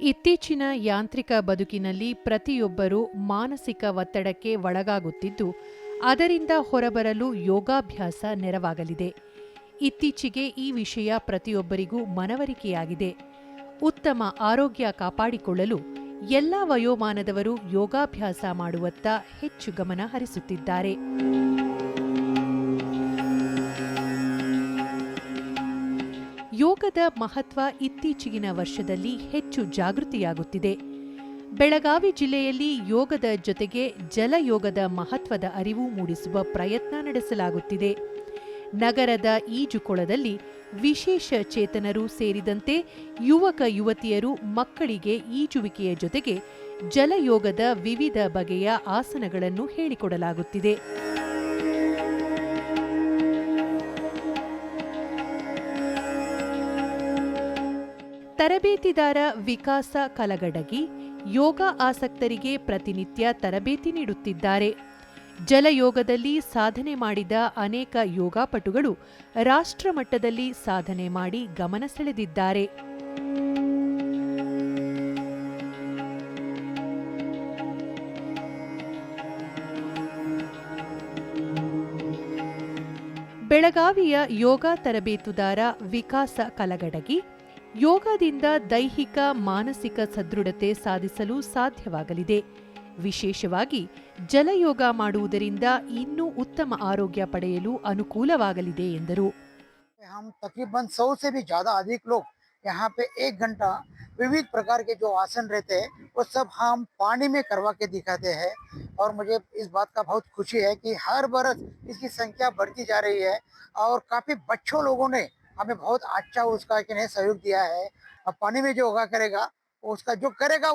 ಇತ್ತೀಚಿನ ಯಾಂತ್ರಿಕ ಬದುಕಿನಲ್ಲಿ ಪ್ರತಿಯೊಬ್ಬರೂ ಮಾನಸಿಕ ಒತ್ತಡಕ್ಕೆ ಒಳಗಾಗುತ್ತಿದ್ದು, ಅದರಿಂದ ಹೊರಬರಲು ಯೋಗಾಭ್ಯಾಸ ನೆರವಾಗಲಿದೆ. ಇತ್ತೀಚೆಗೆ ಈ ವಿಷಯ ಪ್ರತಿಯೊಬ್ಬರಿಗೂ ಮನವರಿಕೆಯಾಗಿದೆ. ಉತ್ತಮ ಆರೋಗ್ಯ ಕಾಪಾಡಿಕೊಳ್ಳಲು ಎಲ್ಲ ವಯೋಮಾನದವರು ಯೋಗಾಭ್ಯಾಸ ಮಾಡುವತ್ತ ಹೆಚ್ಚು ಗಮನ ಹರಿಸುತ್ತಿದ್ದಾರೆ. ಯೋಗದ ಮಹತ್ವ ಇತ್ತೀಚಿಗಿನ ವರ್ಷದಲ್ಲಿ ಹೆಚ್ಚು ಜಾಗೃತಿಯಾಗುತ್ತಿದೆ. ಬೆಳಗಾವಿ ಜಿಲ್ಲೆಯಲ್ಲಿ ಯೋಗದ ಜೊತೆಗೆ ಜಲಯೋಗದ ಮಹತ್ವದ ಅರಿವು ಮೂಡಿಸುವ ಪ್ರಯತ್ನ ನಡೆಸಲಾಗುತ್ತಿದೆ. ನಗರದ ಈಜುಕೊಳದಲ್ಲಿ ವಿಶೇಷ ಚೇತನರು ಸೇರಿದಂತೆ ಯುವಕ ಯುವತಿಯರು ಮಕ್ಕಳಿಗೆ ಈಜುವಿಕೆಯ ಜೊತೆಗೆ ಜಲಯೋಗದ ವಿವಿಧ ಬಗೆಯ ಆಸನಗಳನ್ನು ಹೇಳಿಕೊಡಲಾಗುತ್ತಿದೆ. ತರಬೇತಿದಾರ ವಿಕಾಸ ಕಲಗಡಗಿ ಯೋಗ ಆಸಕ್ತರಿಗೆ ಪ್ರತಿನಿತ್ಯ ತರಬೇತಿ ನೀಡುತ್ತಿದ್ದಾರೆ. ಜಲಯೋಗದಲ್ಲಿ ಸಾಧನೆ ಮಾಡಿದ ಅನೇಕ ಯೋಗಾಪಟುಗಳು ರಾಷ್ಟ್ರಮಟ್ಟದಲ್ಲಿ ಸಾಧನೆ ಮಾಡಿ ಗಮನ ಸೆಳೆದಿದ್ದಾರೆ. ಬೆಳಗಾವಿಯ ಯೋಗ ತರಬೇತುದಾರ ವಿಕಾಸ ಕಲಗಡಗಿ ಯೋಗದಿಂದ ದೈಹಿಕ ಮಾನಸಿಕ ಸದೃಢತೆ ಸಾಧಿಸಲು ಸಾಧ್ಯವಾಗಲಿದೆ ವಿಶೇಷವಾಗಿ ಜಲಯೋಗ ಮಾಡುವುದರಿಂದ ಇನ್ನೂ ಉತ್ತಮ ಆರೋಗ್ಯ ಪಡೆಯಲು ಅನುಕೂಲವಾಗಲಿದೆ ಎಂದರು हम तकरीबन सौ से भी ज्यादा अधिक लोग यहाँ पे एक घंटा विविध प्रकार के जो आसन रहते हैं वो सब हम पानी में करवा के दिखाते हैं और मुझे इस बात का बहुत खुशी है कि हर बरस इसकी संख्या बढ़ती जा रही है और काफी बच्चों लोगों ने हमें बहुत अच्छा उसका कि नहीं सहयोग दिया है। और पानी में जो होगा करेगा, उसका जो करेगा